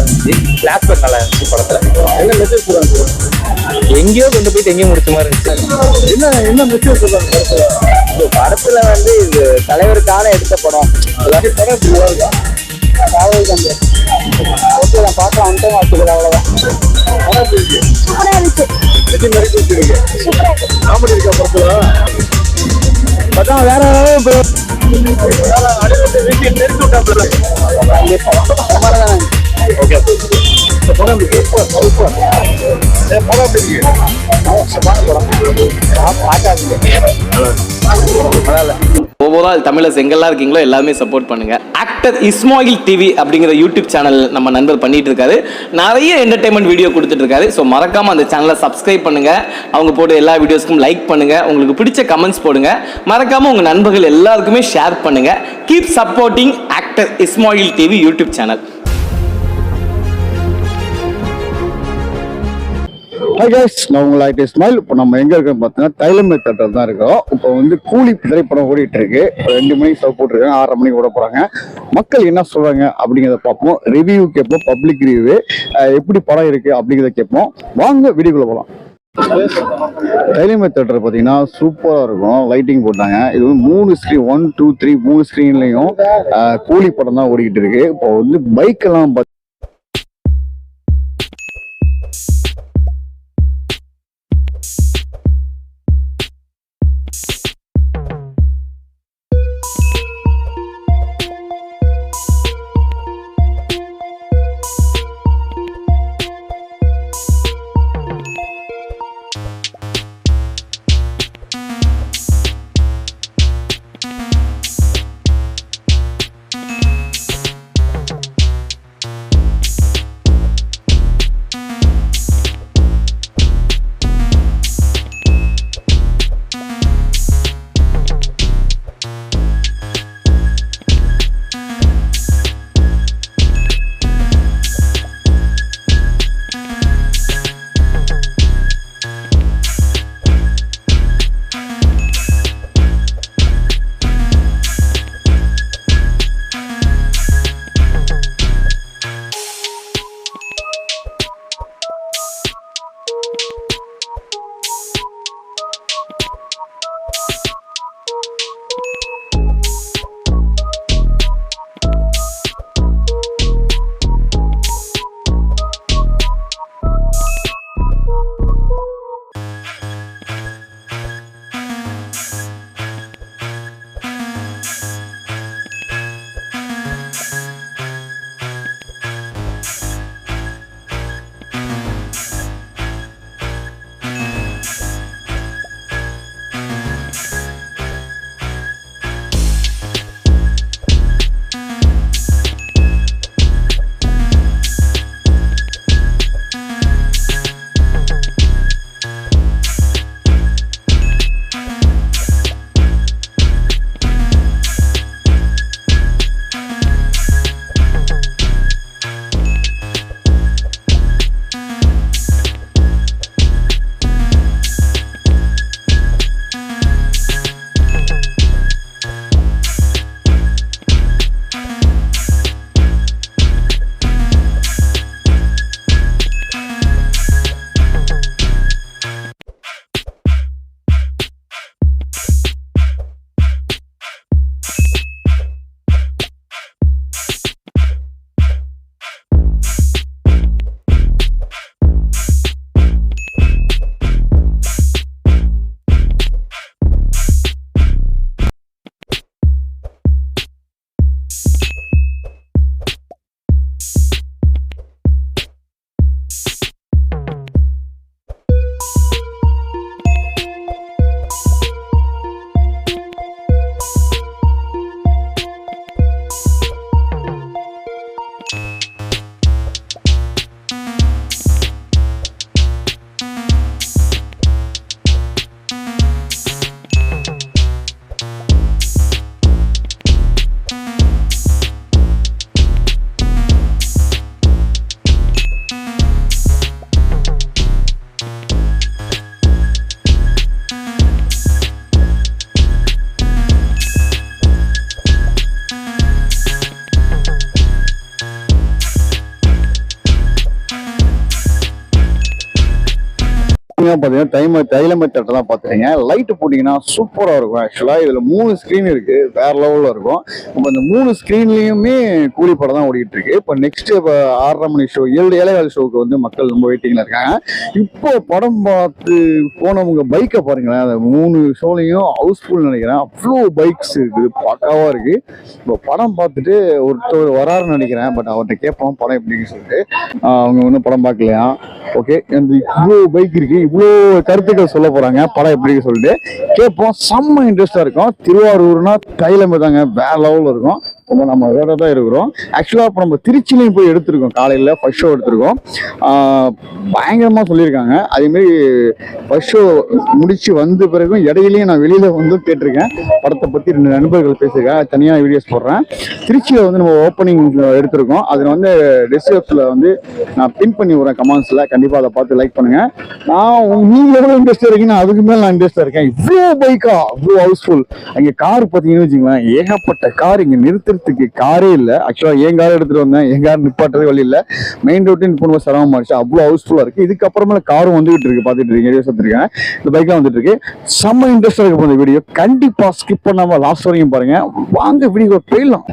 இருந்துச்சு பிளாஸ்பேக் நல்லா இருந்துச்சு படத்துல. என்ன மெசேஜ் சொல்றாங்க எங்கேயோ கொண்டு போயிட்டு எங்கேயும் முடிச்ச மாதிரி இருந்துச்சு. என்ன என்ன மெசேஜ் சொல்றாங்க படத்துல? படத்துல வந்து இது தலைவருக்கான எடுத்த படம். எல்லாத்தையும் படம் காவல் தம்பி ஓகே நான் பார்க்க வந்துட்டேன் வச்சுக்கிறேன் அவ்வளோதான் படம் எப்படி இருக்கு? சூப்பரா இருந்துச்சு. எத்தனை சூப்பரா இருக்கு. காமெடி இருக்கா படத்துல? படம் வேற ஏதாவது அடிபட்டு வீட்டில் நெருக்கி விட்டாப்புல ஓகே படம் படம் ஓவரால் தமிழர்ஸ் எங்கெல்லாம் இருக்கீங்களோ எல்லாமே சப்போர்ட் பண்ணுங்க. ஆக்டர் இஸ்மாயில் டிவி அப்படிங்கிற யூடியூப் சேனல் நம்ம நண்பர் பண்ணிட்டு இருக்காரு. நிறைய என்டர்டைன்மெண்ட் வீடியோ கொடுத்துட்டு இருக்காரு. ஸோ மறக்காம அந்த சேனலை சப்ஸ்கிரைப் பண்ணுங்க. அவங்க போட்டு எல்லா வீடியோஸ்க்கும் லைக் பண்ணுங்க. உங்களுக்கு பிடிச்ச கமெண்ட்ஸ் போடுங்க. மறக்காம உங்க நண்பர்கள் எல்லாருக்குமே ஷேர் பண்ணுங்க. Keep supporting actor Ismail TV YouTube channel guys நான் உங்கள் ஆக்டர் ஸ்மைல் இப்போ நம்ம எங்கே இருக்கோம் பார்த்தீங்கன்னா தைலமை தேட்டர் தான் இருக்கிறோம் இப்போ வந்து கூலி திரைப்படம் ஓடிட்டு இருக்கு. ரெண்டு மணிக்கு ஷோ போட்டிருக்காங்க. ஆறரை மணிக்கு ஓட போகிறாங்க மக்கள் என்ன சொல்கிறாங்க அப்படிங்கிறத பார்ப்போம். ரிவ்யூ கேட்போம். பப்ளிக் ரிவ்யூ எப்படி படம் இருக்குது அப்படிங்கிறத கேட்போம். வாங்க வீடியோக்குள்ள போகலாம் தைலமை தேட்டர் பார்த்தீங்கன்னா சூப்பராக இருக்கும். லைட்டிங் போட்டாங்க. இது வந்து மூணு ஸ்க்ரீன் ஒன் டூ த்ரீ மூணு ஸ்க்ரீன்லையும் கூலி படம் தான் ஓடிக்கிட்டு இருக்கு. இப்போ வந்து பைக்கெல்லாம் பார்த்து பாத்தீங்கன்னா நீங்க பாத்தீங்கன்னா டைம் தைலமை தேட்டர் தான் பாத்துறீங்க லைட் போட்டீங்கன்னா சூப்பரா இருக்கும் ஆக்சுவலா இதுல மூணு ஸ்கிரீன் இருக்கு வேற லெவல்ல இருக்கும். இப்போ இந்த மூணு ஸ்கிரீன்லயுமே கூலி படம் தான் ஓடிட்டு இருக்கு இப்போ நெக்ஸ்ட் இப்போ ஆறரை மணி ஷோ ஏழு ஏழைகால் ஷோக்கு வந்து மக்கள் ரொம்ப வெயிட்டிங்ல இருக்காங்க. இப்போ படம் பார்த்து போனவங்க பைக்கை பாருங்களேன் அந்த மூணு ஷோலையும் ஹவுஸ்ஃபுல் நினைக்கிறேன். அவ்வளோ பைக்ஸ் இருக்குது பக்காவா இருக்கு. இப்போ படம் பார்த்துட்டு ஒருத்தர் வராருன்னு நினைக்கிறேன் பட் அவர்கிட்ட கேட்போம் படம் எப்படின்னு சொல்லிட்டு. அவங்க ஒன்றும் படம் பார்க்கலையா? ஓகே இந்த இவ்வளோ பைக் இருக்கு இவ்வளோ கருத்துக்கள் சொல்ல போறாங்க படம் எப்படி சொல்லிட்டு. கேட்போம் செம்ம இன்ட்ரெஸ்டா இருக்கும். திருவாரூர்னா தைலம் தாங்க வேற லெவலில் இருக்கும். இப்போ நம்ம வேற தான் இருக்கிறோம். ஆக்சுவலாக இப்போ நம்ம திருச்சிலையும் போய் எடுத்திருக்கோம். காலையில் ஃபர்ஸ்ட் ஷோ எடுத்திருக்கோம். பயங்கரமாக சொல்லியிருக்காங்க. அதேமாரி ஃபர்ஸ்ட் ஷோ முடித்து வந்த பிறகும் இடையிலையும் நான் வெளியில் வந்து கேட்டிருக்கேன். படத்தை பற்றி ரெண்டு நண்பர்கள் பேசியிருக்கேன் தனியாக வீடியோஸ் போடுறேன். திருச்சியில் வந்து நம்ம ஓப்பனிங் எடுத்திருக்கோம். அதில் வந்து டிஸ்கிரிப்ஷனில் வந்து நான் பின் பண்ணி விட்றேன் கமெண்ட்ஸில் கண்டிப்பாக அதை பார்த்து லைக் பண்ணுங்கள் நான் நீங்கள் நீங்க எவ்வளோ இன்ட்ரெஸ்டாக இருக்கீங்கன்னா அதுக்கு மேலே நான் இன்ட்ரெஸ்டாக இருக்கேன். இவ்வளோ பைக்கா இவ்வளோ ஹவுஸ்ஃபுல் அங்கே கார் பார்த்தீங்கன்னு வச்சுக்கலாம் ஏகப்பட்ட கார் இங்கே நிறுத்துறதுக்கு காரே இல்லை. ஆக்சுவலாக என் கார் எடுத்துகிட்டு வந்தேன்? என் கார் நிப்பாட்டுறது வழி இல்லை. மெயின் ரோட்டு போன சிரமம் ஆச்சு அவ்வளோ ஹவுஸ்ஃபுல்லாக இருக்குது இதுக்கப்புறமேல காரும் வந்துகிட்டு இருக்கு. பார்த்துட்டு இருக்கீங்க. வீடியோஸ் எடுத்துருக்கேன் இந்த பைக்லாம் வந்துட்டு இருக்கு. செம்ம இன்ட்ரெஸ்டாக இருக்கு இந்த வீடியோ கண்டிப்பாக ஸ்கிப் பண்ணாம லாஸ்ட் வரைக்கும் பாருங்க. வாங்க வீடியோ போயிடலாம்.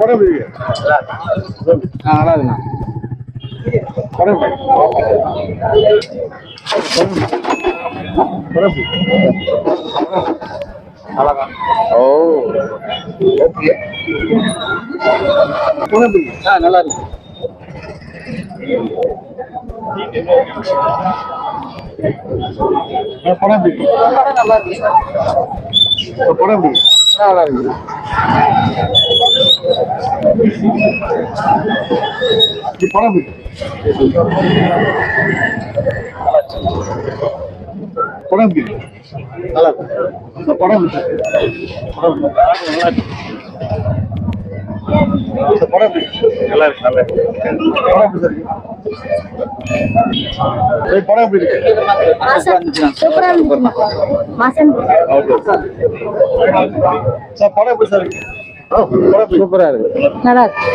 படம் நல்லா இருக்குண்ணா. ஓ ஓகே படம் எப்படி இருக்கு? ஆ நல்லா இருக்கு ஆ, படம் எப்படி இருக்கு? நல்லா இருக்கு ஆ, படம் எப்படி இருக்கு? ஆ, நல்லா இருக்கு இந்த படம் எப்படி இருக்கு? படம் எப்படி இருக்கு? நல்லா இருக்கு இந்த நல்லா இருக்கு நல்லா இருக்கு படம் எப்படி இருக்கு படம் எப்படி சூப்பரா சார் இருக்கு சூப்பரா இருக்கு நல்லா இருக்கு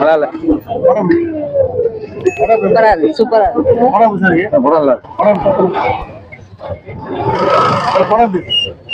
நல்லா இல்ல சூப்பரா இருக்கு சூப்பரா இருக்கு படம் நல்லா இருக்கு படம் படம் இருக்கு?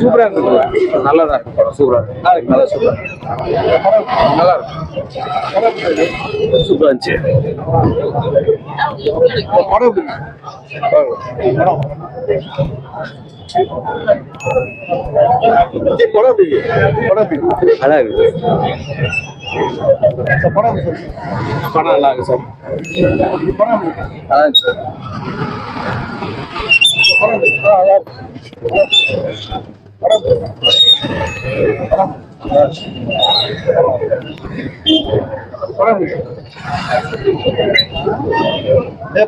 சூப்பரா நல்லா தான் இருக்கு படம் சூப்பரா நல்லா சூப்பரா நல்லா இருக்கு சூப்பரா இருந்துச்சு படம்? படம். படம்? படம்? நல்லா இருக்கு சார், படம் இருக்கு சார்? நல்லா இருக்கு சார்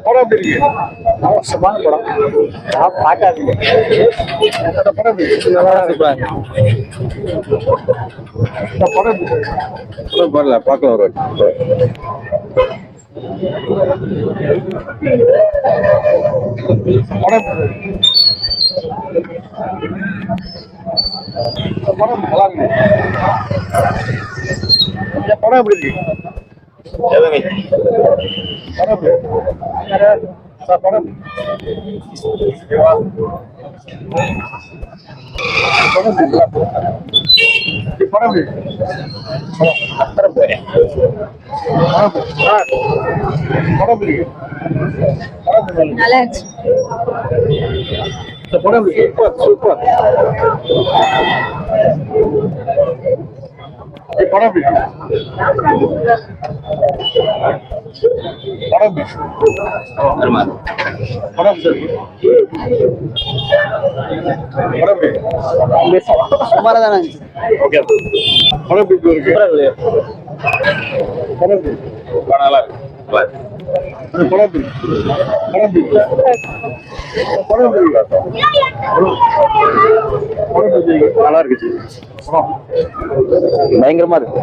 படம் எப்படி இருக்கு? அவசரமான படம் நான் பார்க்காதீங்க படம் நல்லா இருக்கு படம் படம் பார்க்கலாம் ஒரு படம் நல்லா இருக்கு. இந்த படம் எப்படி இருக்கு? படம் எப்படி நல்லா இருந்துச்சு சூப்பர் சூப்பர் இந்த படம் எப்படி இருக்கு? படம் எப்படி இருக்கு? படம் எப்படி நல்லா இருக்கு. பயங்கரமா இருக்கு.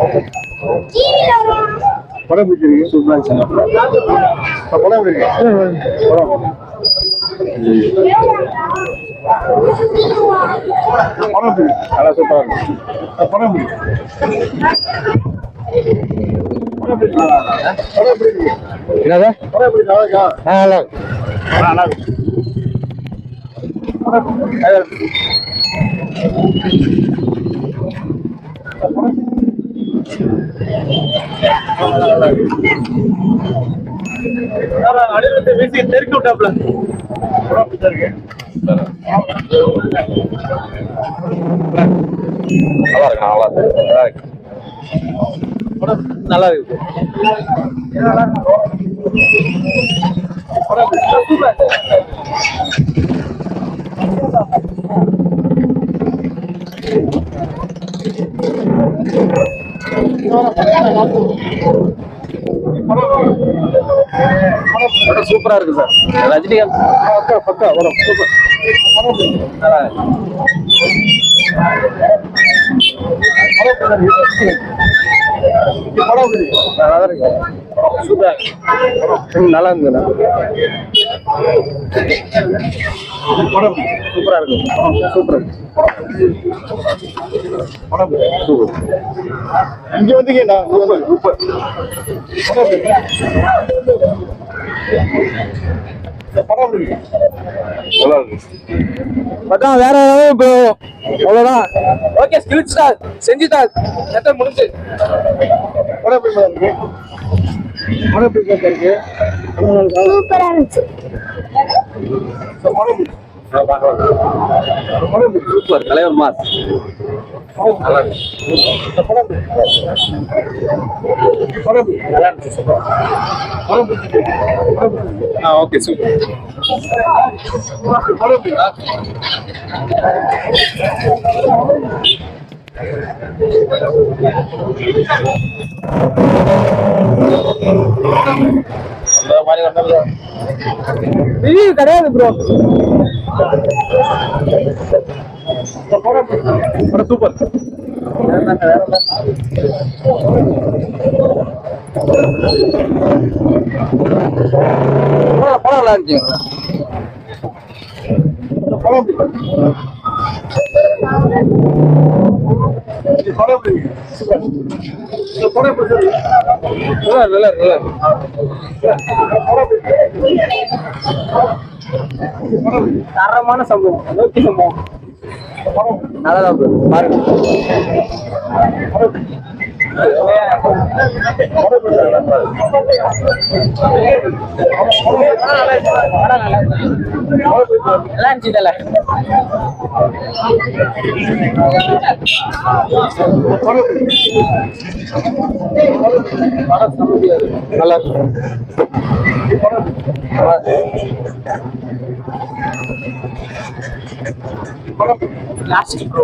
படம் பிடிச்சிருக்கு சூப்பரா இருந்துச்சு. படம் எப்படி இருக்கு? படம். படம்? நல்லா சூப்பரா இருக்கு. படம்? படம்? படம்? என்னது? படம் எப்படி நல்லா நல்லா வீசி தெருக்கு விட்டாப்ல நல்லா இருக்கு நல்லா இருக்கு. படம் நல்லா இருக்கு சூப்பரா இருக்கு சார் ரஜினிகாந்த் பக்கா பக்கா படம் சூப்பர் நல்லா இருக்கு. நல்லா தான் இருக்கு. சூப்பரா இருக்கு. ம், நல்லா இருந்தது படம் சூப்பரா இருக்கு சூப்பர் படம் சூப்பர் இங்க வந்தீங்கன்னா சூப்பர் சூப்பர் நல்லா இருக்கு. வேற ஏதாவது இப்போ அவ்வளவுதான். ஓகே ஸ்கில் ஸ்டார் செஞ்சுட்டா செட்ட முடிஞ்சு. படம் எப்படி இருக்கு? படம் எப்படி இருக்கு? சூப்பரா இருந்துச்சு. சூப்பர் தலைவர் mass okay super Thank you. Review கிடையாது ப்ரோ சூப்பர் படம் நல்லா படம் நல்லா நல்லா நல்லா தரமான சம்பவம். நோக்கி சம்பவம். நல்லா பாருங்க. நல்லா இருந்துச்சு இதெல்லாம் படம் எப்படி இருக்கு? படம் சொல்ல முடியாது. நல்லா இருக்கு. படம் எப்படி இருக்கு? படம் எப்படி இருக்கு? லாஸ்ட் ப்ரோ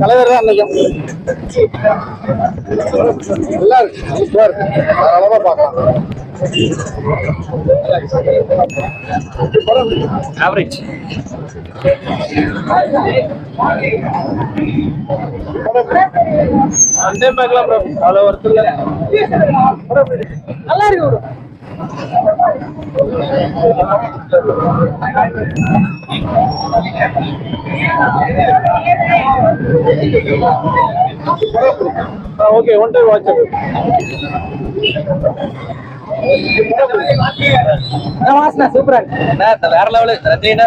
தலைவர் தான் அன்னைக்கு நல்லா இருக்கு சூப்பரா பார்க்கலாம் ஆவரேஜ் அந்த பார்க்கலாம் ப்ரோ அவ்வளோ வருத்தம் இல்லை நல்லா இருக்கு bro okay one time watch Vasana? சூப்பரா இருக்கு. வேற லெவலு ரஜினா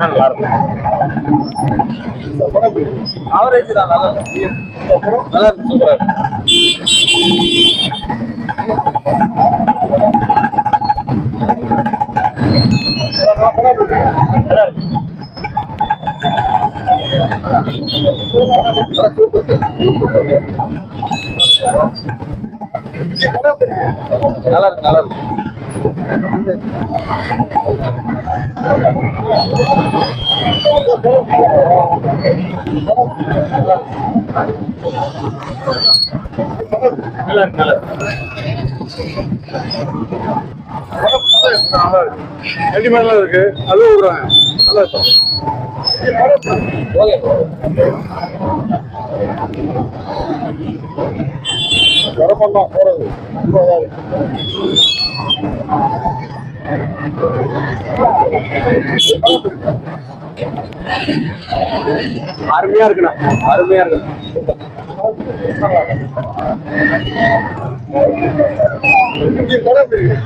நல்லா இருக்கு ஆவரேஜ் தான் நல்லா இருக்கு. நல்லா இருக்கு சூப்பரா இருக்கு நல்லா இருக்கு நல்லா இருக்கு. நல்லா இருக்கு நல்லா இருக்கு ரெடிமேட்லாம் இருக்கு அதுவும் விடுறாங்க நல்லா இருக்கும் போறது ரொம்ப இருக்கு. அருமையா இருக்குண்ணா அருமையா இருக்கு இங்க கடை எப்படி இருக்கு?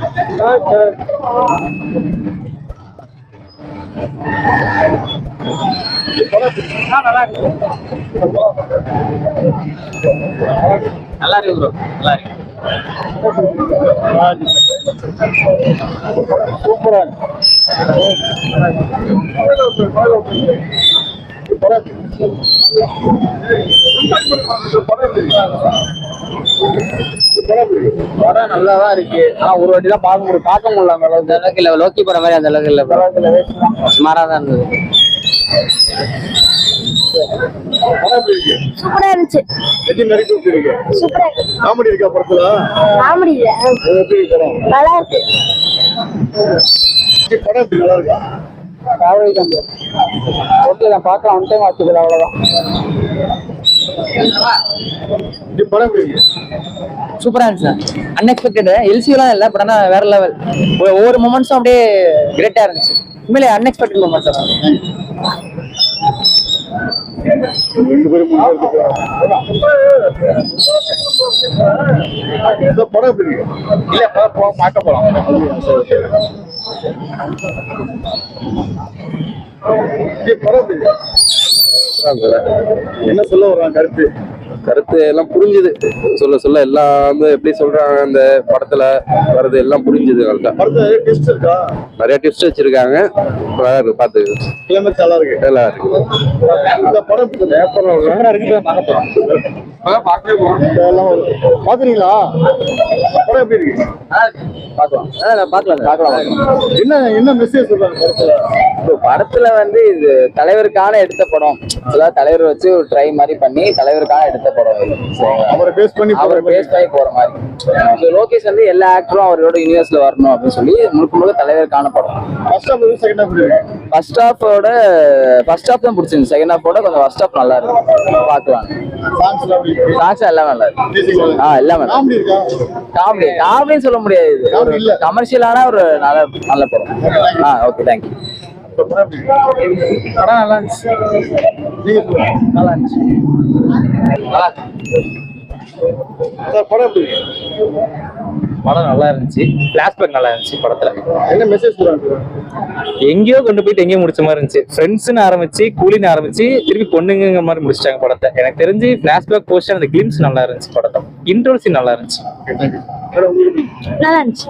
நல்லா இருக்கு நல்லா இருக்கு ப்ரோ நல்லா இருக்கு சூப்பரா இருக்கு. படம் நல்லா தான் இருக்கு? ஆனா ஒரு வாட்டி தான் பார்க்க முடியும். பார்க்க முடியல அந்த அளவுக்கு. அளவுக்கு இல்ல லோக்கி படம் மாதிரி அந்த அளவுக்கு இல்ல தான். இருந்தது. சூப்பரா இருந்துச்சு. சூப்பரா காமெடி இருக்கா படத்துல? காமெடி இருக்கு படம்? நல்லா இருக்கா? ஆவரேஜ் தான் ஓகே நான் பார்க்கலாம். ஒன் டைம் எப்படி இருக்கு? சூப்பரா இருந்துச்சு அன்எக்ஸ்பெக்டட் எல்சிலாம் இல்லை பட் ஆனால் வேற லெவல் ஒவ்வொரு மூமெண்ட்ஸும் அப்படியே கிரேட்டா இருந்துச்சு. உண்மையிலே அன்எக்ஸ்பெக்டட் மூமெண்ட்ஸ் தான். ரெண்டு பேரும் இந்த படம் எப்படி இல்ல படம் போ- போலாம் படம் என்ன சொல்ல வர்றான் கருத்து? கருத்து எல்லாம் புரிஞ்சுது. சொல்ல சொல்ல எல்லாம் வந்து எப்படி சொல்றாங்க அந்த படத்துல வர்றது எல்லாம் புரிஞ்சுது நல்லா. படத்துல டெஸ்ட் இருக்கா? நிறைய டிப்ஸ் வச்சிருக்காங்க. நல்லா இருக்கு பாத்து கிளைமேக்ஸ் நல்லா இருக்கு. நல்லா இருக்கு. பாக்குறீங்களா படம் எப்படி இருக்கு? பார்க்கலாம். பார்க்கலாம். பார்க்கலாம். என்ன என்ன மெசேஜ் சொல்றாங்க படத்துல? இப்போ படத்துல வந்து இது தலைவருக்கான எடுத்த படம். அதாவது தலைவர் வச்சு ஒரு ட்ரை மாதிரி பண்ணி தலைவருக்கான எடுத்த படம்? அவரை பேஸ் பண்ணி அவர் பேஸ் பண்ணி போற மாதிரி. இந்த லோகேஷ் வந்து எல்லா ஆக்டரும் அவரோட யூனிவர்ஸ்ல வரணும் அப்படின்னு சொல்லி முழுக்க முழுக்க தலைவருக்கான படம் first half second half first ஹாஃபோட first half தான் பிடிச்சிருந்து செகண்ட் ஹாஃபோட கொஞ்சம் ஃபர்ஸ்ட் ஹாஃப் நல்லா இருக்கு. பார்க்கலாம். சாங்ஸ் எல்லாம் நல்லா இருக்கு. ஆ எல்லாமே காமெடி காமெடின்னு சொல்ல முடியாது. கமர்ஷியலான ஒரு நல்ல நல்ல படம். ஆ ஓகே தேங்க்யூ படம் நல்லா இருந்துச்சு. நல்லா இருந்துச்சு. நல்லா படம் படம் நல்லா இருந்துச்சு. பிளாஷ்பேக் நல்லா இருந்துச்சு படத்துல. என்ன மெசேஜ் சொல்றாங்க எங்கேயோ கொண்டு போயிட்டு எங்கேயோ முடிச்ச மாதிரி இருந்துச்சு. ஃப்ரெண்ட்ஸ்னு ஆரம்பிச்சு கூலின்னு ஆரம்பிச்சு திருப்பி பொண்ணுங்க மாதிரி முடிச்சிட்டாங்க படத்தை. எனக்கு தெரிஞ்சு பிளாஷ்பேக் போர்ஷன் அந்த கிளிம்ஸ் நல்லா இருந்துச்சு படத்தை இன்ட்ரோல் சீன் நல்லா இருந்துச்சு. நல்லா இருந்துச்சு.